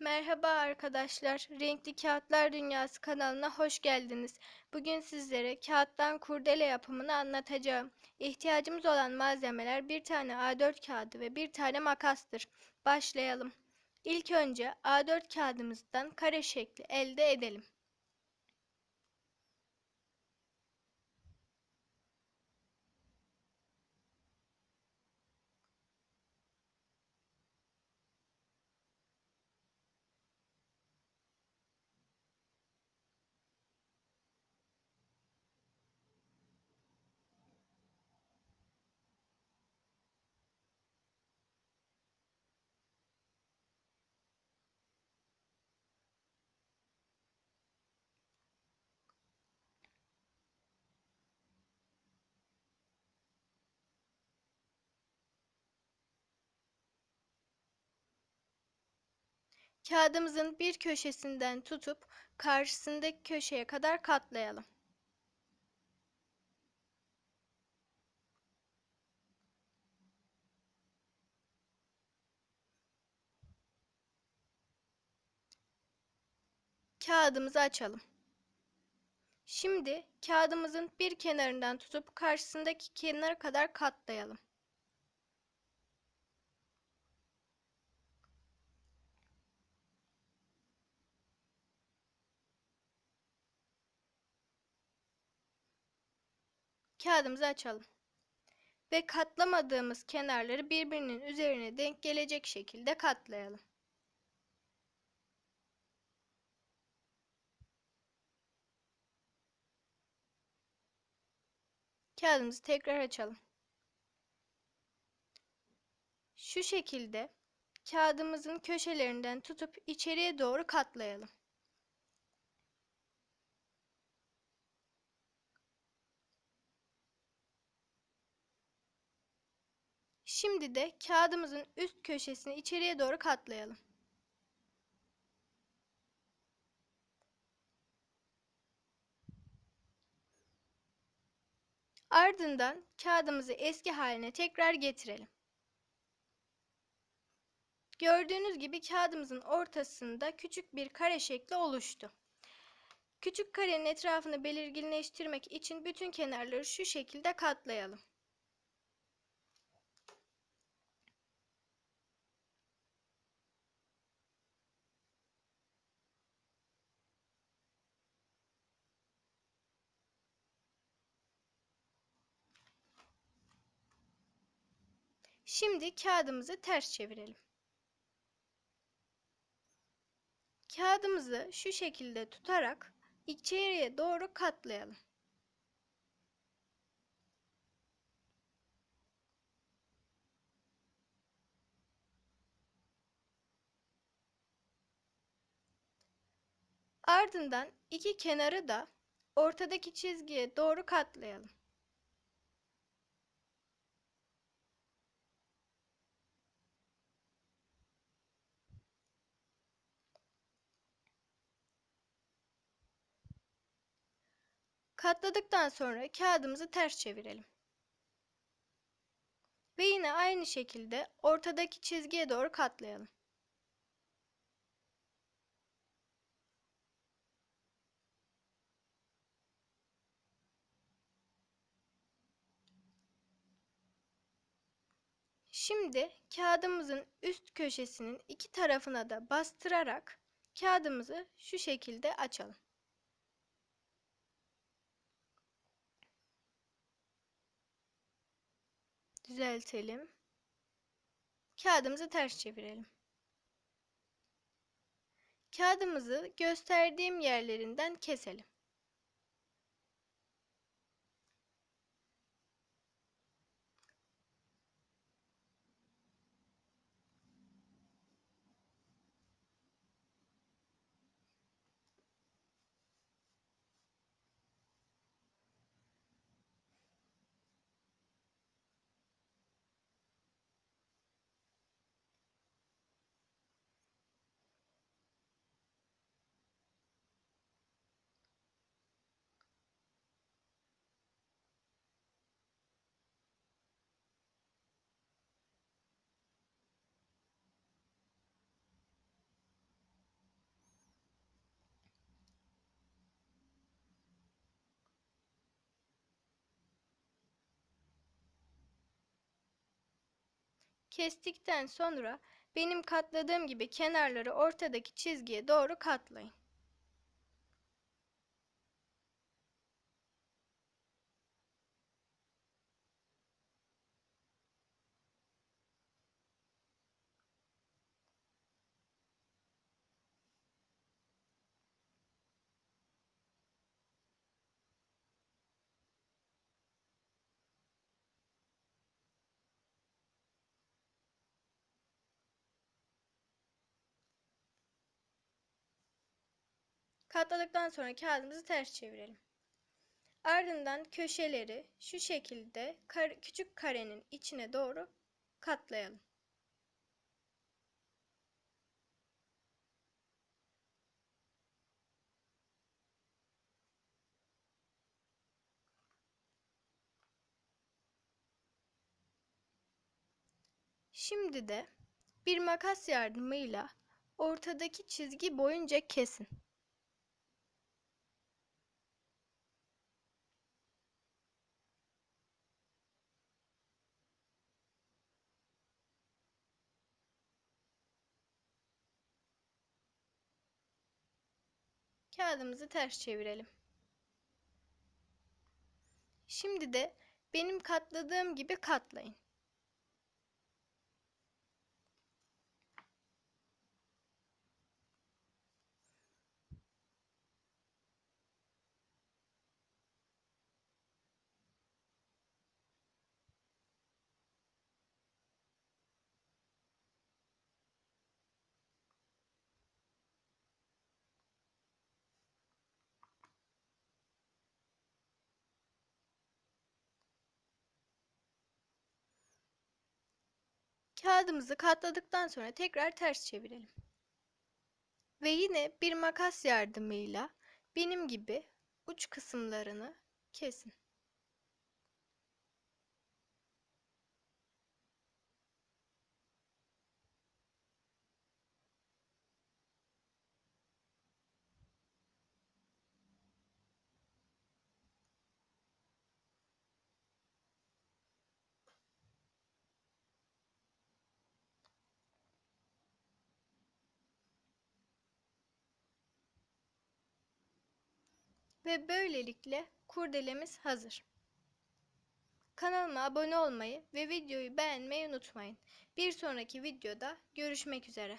Merhaba arkadaşlar, Renkli Kağıtlar Dünyası kanalına hoş geldiniz. Bugün sizlere kağıttan kurdele yapımını anlatacağım. İhtiyacımız olan malzemeler bir tane A4 kağıdı ve bir tane makastır. Başlayalım. İlk önce A4 kağıdımızdan kare şekli elde edelim. Kağıdımızın bir köşesinden tutup karşısındaki köşeye kadar katlayalım. Kağıdımızı açalım. Şimdi kağıdımızın bir kenarından tutup karşısındaki kenara kadar katlayalım. Kağıdımızı açalım. Ve katlamadığımız kenarları birbirinin üzerine denk gelecek şekilde katlayalım. Kağıdımızı tekrar açalım. Şu şekilde kağıdımızın köşelerinden tutup içeriye doğru katlayalım. Şimdi de kağıdımızın üst köşesini içeriye doğru katlayalım. Ardından kağıdımızı eski haline tekrar getirelim. Gördüğünüz gibi kağıdımızın ortasında küçük bir kare şekli oluştu. Küçük karenin etrafını belirginleştirmek için bütün kenarları şu şekilde katlayalım. Şimdi kağıdımızı ters çevirelim. Kağıdımızı şu şekilde tutarak içeriye doğru katlayalım. Ardından iki kenarı da ortadaki çizgiye doğru katlayalım. Katladıktan sonra kağıdımızı ters çevirelim. Ve yine aynı şekilde ortadaki çizgiye doğru katlayalım. Şimdi kağıdımızın üst köşesinin iki tarafına da bastırarak kağıdımızı şu şekilde açalım. Düzeltelim. Kağıdımızı ters çevirelim. Kağıdımızı gösterdiğim yerlerinden keselim. Kestikten sonra benim katladığım gibi kenarları ortadaki çizgiye doğru katlayın. Katladıktan sonra kağıdımızı ters çevirelim. Ardından köşeleri şu şekilde kar- küçük karenin içine doğru katlayalım. Şimdi de bir makas yardımıyla ortadaki çizgi boyunca kesin. Kağıdımızı ters çevirelim. Şimdi de benim katladığım gibi katlayın. Kağıdımızı katladıktan sonra tekrar ters çevirelim. Ve yine bir makas yardımıyla benim gibi uç kısımlarını kesin. Ve böylelikle kurdelemiz hazır. Kanalıma abone olmayı ve videoyu beğenmeyi unutmayın. Bir sonraki videoda görüşmek üzere.